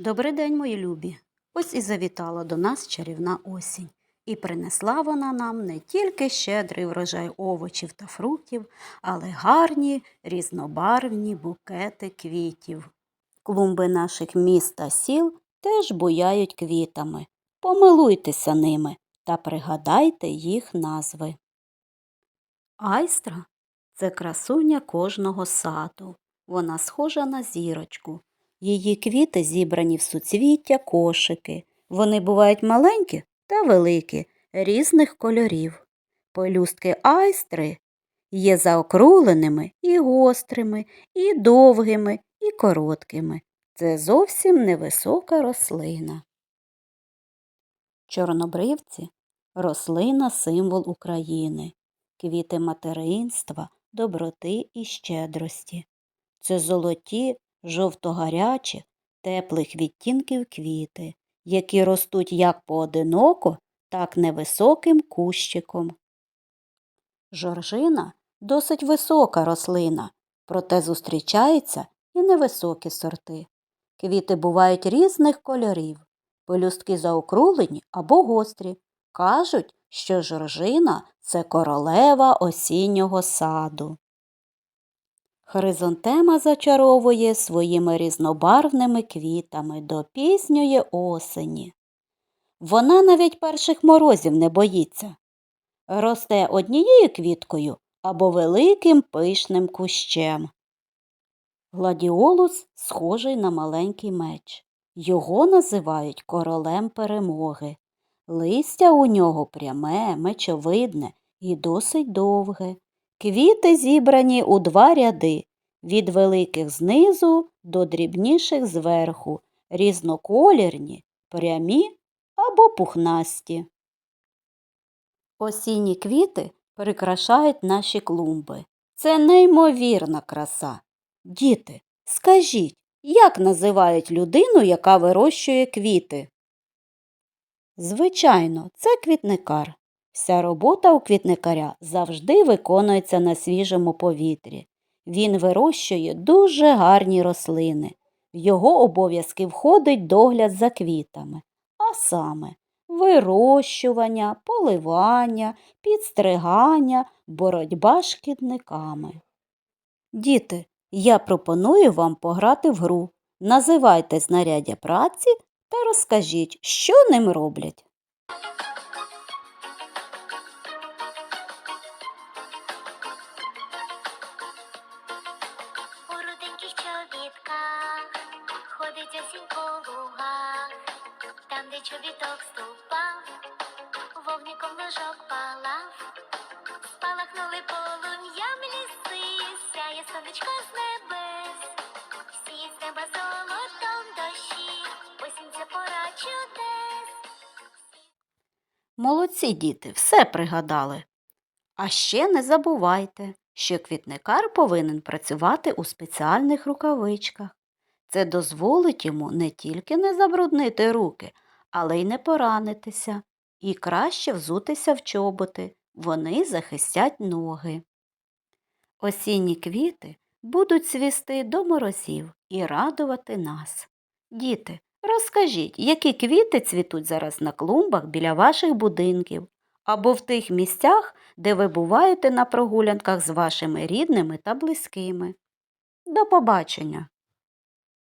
Добрий день, мої любі! Ось і завітала до нас чарівна осінь. І принесла вона нам не тільки щедрий врожай овочів та фруктів, але гарні різнобарвні букети квітів. Клумби наших міст та сіл теж буяють квітами. Помилуйтеся ними та пригадайте їх назви. Айстра це красуня кожного саду. Вона схожа на зірочку. Її квіти зібрані в суцвіття кошики. Вони бувають маленькі та великі, різних кольорів. Пелюстки айстри є заокругленими і гострими, і довгими, і короткими. Це зовсім невисока рослина. Чорнобривці рослина символ України, квіти материнства, доброти і щедрості. Це золоті, жовтогарячі, теплих відтінків квіти, які ростуть як поодиноко, так невисоким кущиком. Жоржина досить висока рослина, проте зустрічаються і невисокі сорти. Квіти бувають різних кольорів, пелюстки заокруглені або гострі. Кажуть, що жоржина це королева осіннього саду. Хризантема зачаровує своїми різнобарвними квітами до пізньої осені. Вона навіть перших морозів не боїться. Росте однією квіткою або великим пишним кущем. Гладіолус схожий на маленький меч. Його називають королем перемоги. Листя у нього пряме, мечовидне і досить довге. Квіти зібрані у два ряди від великих знизу до дрібніших зверху, різноколірні, прямі або пухнасті. Осінні квіти прикрашають наші клумби. Це неймовірна краса. Діти, скажіть, як називають людину, яка вирощує квіти? Звичайно, це квітникар. Вся робота у квітникаря завжди виконується на свіжому повітрі. Він вирощує дуже гарні рослини. В його обов'язки входить догляд за квітами, а саме вирощування, поливання, підстригання, боротьба з шкідниками. Діти, я пропоную вам пограти в гру. Називайте знаряддя праці та розкажіть, що ним роблять. Ходить осінь там, де чобіток ступав, вогником лужок палав, спалахнули полум'ям ліси, сяє сонечко з небес, сіє з неба золотом дощі, осінь це пора чудес. Молодці діти, все пригадали. А ще не забувайте, що квітникар повинен працювати у спеціальних рукавичках. Це дозволить йому не тільки не забруднити руки, але й не поранитися, і краще взутися в чоботи, вони захистять ноги. Осінні квіти будуть цвісти до морозів і радувати нас. Діти, розкажіть, які квіти цвітуть зараз на клумбах біля ваших будинків або в тих місцях, де ви буваєте на прогулянках з вашими рідними та близькими. До побачення!